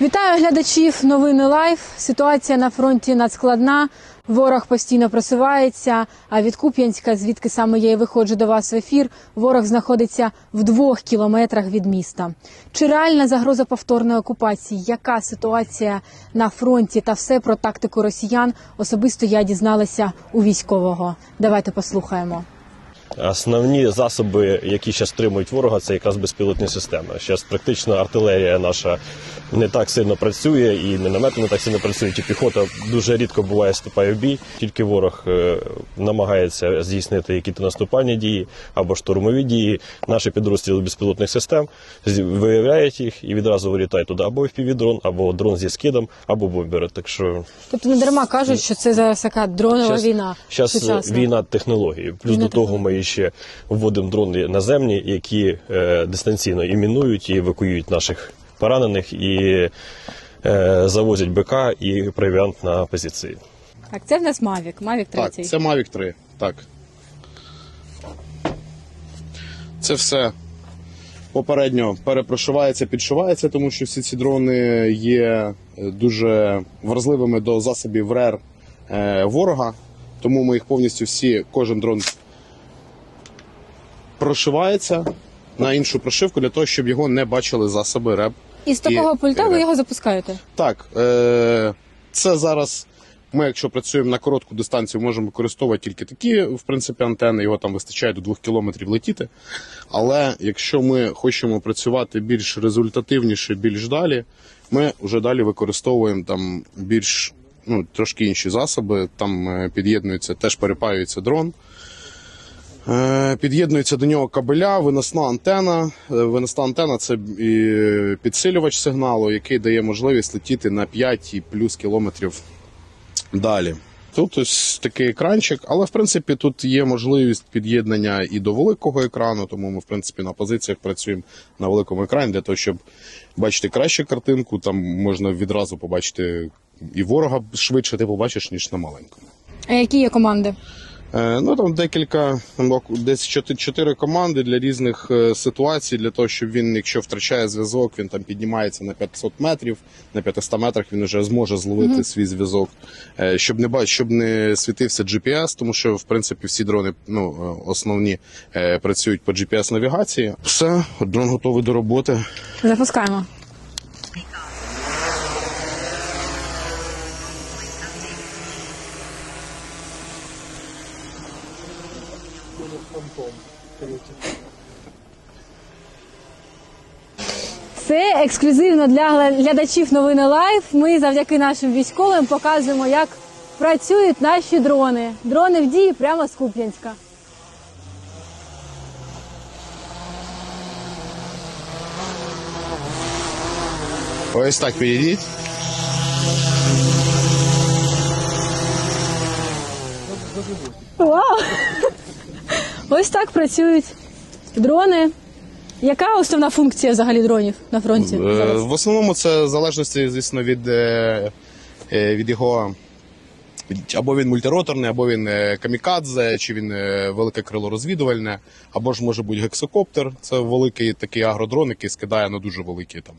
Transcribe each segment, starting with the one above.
Вітаю глядачів новини Лайф. Ситуація на фронті надскладна. Ворог постійно просувається. А від Куп'янська, звідки саме я і виходжу до вас в ефір, ворог знаходиться в двох кілометрах від міста. Чи реальна загроза повторної окупації? Яка ситуація на фронті та все про тактику росіян особисто я дізналася у військового. Давайте послухаємо. Основні засоби, які зараз стримують ворога, це якраз безпілотні системи. Зараз практично артилерія наша не так сильно працює, і міномети не так сильно працюють, і піхота дуже рідко буває вступає в бій. Тільки ворог е, намагається здійснити якісь наступальні дії або штурмові дії. Наші підрозділи безпілотних систем виявляють їх і відразу вилітають туди або впівдрон, або дрон зі скидом, або бомбери. Так що Тобто не дарма кажуть, що це зараз така дронова війна. Зараз війна технології. Плюс Війна до того технологій. Ми ще вводимо дрони наземні, які е, дистанційно імінують і евакуюють наших поранених і е, завозять БК і провіант на позиції. Так, це в нас Мавік, Мавік Так, це Mavic 3. Так. Це все попередньо перепрошивається, підшивається, тому що всі ці дрони є е, дуже вразливими до засобів РЕР ворога. Тому ми їх повністю всі, кожен дрон прошивається на іншу прошивку для того, щоб його не бачили засоби РЕБ. І з такого і- пульта ви його запускаєте. Так, е- це зараз. Ми, якщо працюємо на коротку дистанцію, можемо використовувати тільки такі, в принципі, антени. Його там вистачає до 2 кілометрів летіти. Але якщо ми хочемо працювати більш результативніше, більш далі, ми вже далі використовуємо там більш ну, трошки інші засоби. Там е, під'єднується, теж перепаюється дрон. Е, Під'єднується до нього кабеля, виносна антена. Е, Виносна антена це підсилювач сигналу, який дає можливість летіти на 5 і плюс кілометрів далі. Тут ось такий екранчик, але в принципі тут є можливість під'єднання і до великого екрану, тому ми в принципі на позиціях працюємо на великому екрані для того, щоб бачити кращу картинку. Там можна відразу побачити і ворога швидше ти побачиш, ніж на маленькому. А які є команди? Е, Ну там декілька там десь чотири, чотири команди для різних е, ситуацій, для того, щоб він, якщо втрачає зв'язок, він там піднімається на 500 метрів, на 500 метрах він вже зможе зловити свій зв'язок, Е, щоб не бач, щоб не світився GPS, тому що в принципі всі дрони ну, основні працюють по GPS навігації. Все, дрон готовий до роботи. Запускаємо. Це ексклюзивно для глядачів новини Лайф. Ми завдяки нашим військовим показуємо, як працюють наші дрони. Дрони в дії прямо з Куп'янська. Ось так підійдіть. Вау! Ось так працюють дрони. Яка основна функція взагалі дронів на фронті? Е, зараз? В основному це в залежності, звісно, від, е, е, від його. Або він мультироторний, або він камікадзе, чи він велике крило розвідувальне, або ж може бути гексокоптер. Це великий такий агродрон, який скидає на дуже великі там.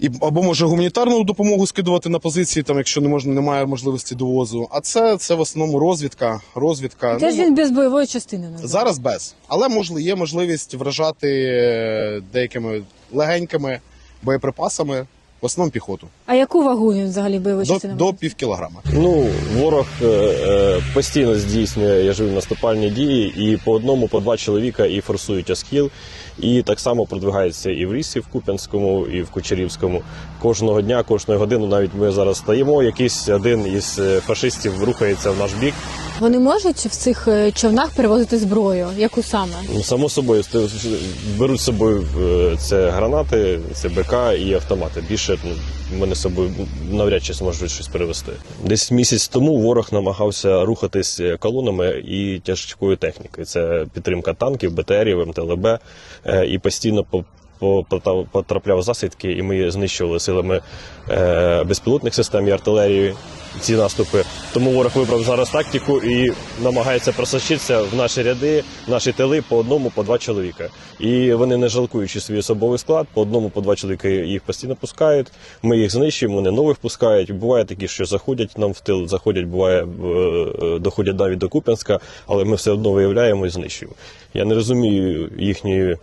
І, або може гуманітарну допомогу скидувати на позиції, там, якщо не можна, немає можливості довозу. А це, це в основному розвідка. розвідка. Це ж Ну, він без бойової частини. називається. Зараз без. Але можливо, є можливість вражати е, деякими легенькими боєприпасами, в основному піхоту. А яку вагу він взагалі бив? До, до пів кілограма. Ну, ворог е, е, постійно здійснює я живу наступальні дії, і по одному, по два чоловіка і форсують Аскіл. І так само продвигається і в Рісі, в Куп'янському, і в Кучерівському. Кожного дня, кожної години, навіть ми зараз стаємо, якийсь один із е, фашистів рухається в наш бік. Вони можуть в цих е, човнах перевозити зброю? Яку саме? Ну, Само собою, беруть з собою е, це гранати, це БК і автомати. Більше ну, вони з собою навряд чи зможуть щось перевести. Десь місяць тому ворог намагався рухатись колонами і тяжкою технікою. Це підтримка танків, БТРів, МТЛБ. І постійно потрапляв в засідки, і ми знищували силами е, безпілотних систем і артилерії ці наступи. Тому ворог вибрав зараз тактику і намагається просочитися в наші ряди, в наші тили по одному, по два чоловіка. І вони, не жалкуючи свій особовий склад, по одному, по два чоловіка їх постійно пускають. Ми їх знищуємо, вони нових пускають. Буває такі, що заходять нам в тил, заходять, буває, е, е, доходять навіть до Куп'янська, але ми все одно виявляємо і знищуємо. Я не розумію їхньої.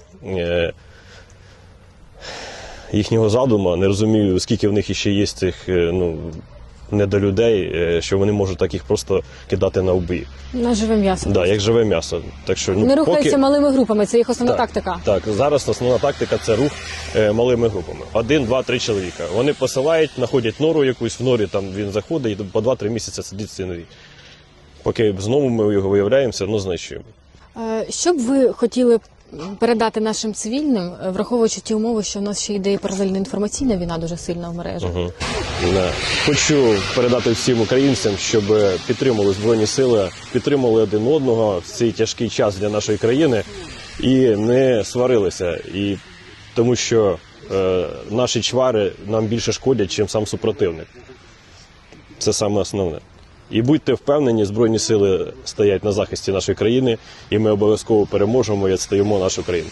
Їхнього задуму, не розумію, скільки в них іще є цих е, ну, недолюдей, е, що вони можуть так їх просто кидати на вбій. На живе м'ясо. Да, як живе м'ясо. Так що ну Не рухаються поки... малими групами, це їх основна так, тактика. Так, зараз основна тактика це рух е, малими групами. Один, два, три чоловіка. Вони посилають, знаходять нору якусь в норі, там він заходить і по два-три місяці сидить в цій норі. Поки знову ми його виявляємо, все одно знищуємо. Е, Що б ви хотіли передати нашим цивільним, е, враховуючи ті умови, що в нас ще йде і паралельна інформаційна війна дуже сильна в мережах? Да. Хочу передати всім українцям, щоб підтримали збройні сили, підтримали один одного в цей тяжкий час для нашої країни і не сварилися. І тому що е, наші чвари нам більше шкодять, чим сам супротивник. Це саме основне. І будьте впевнені, збройні сили стоять на захисті нашої країни, і ми обов'язково переможемо і відстаємо нашу країну.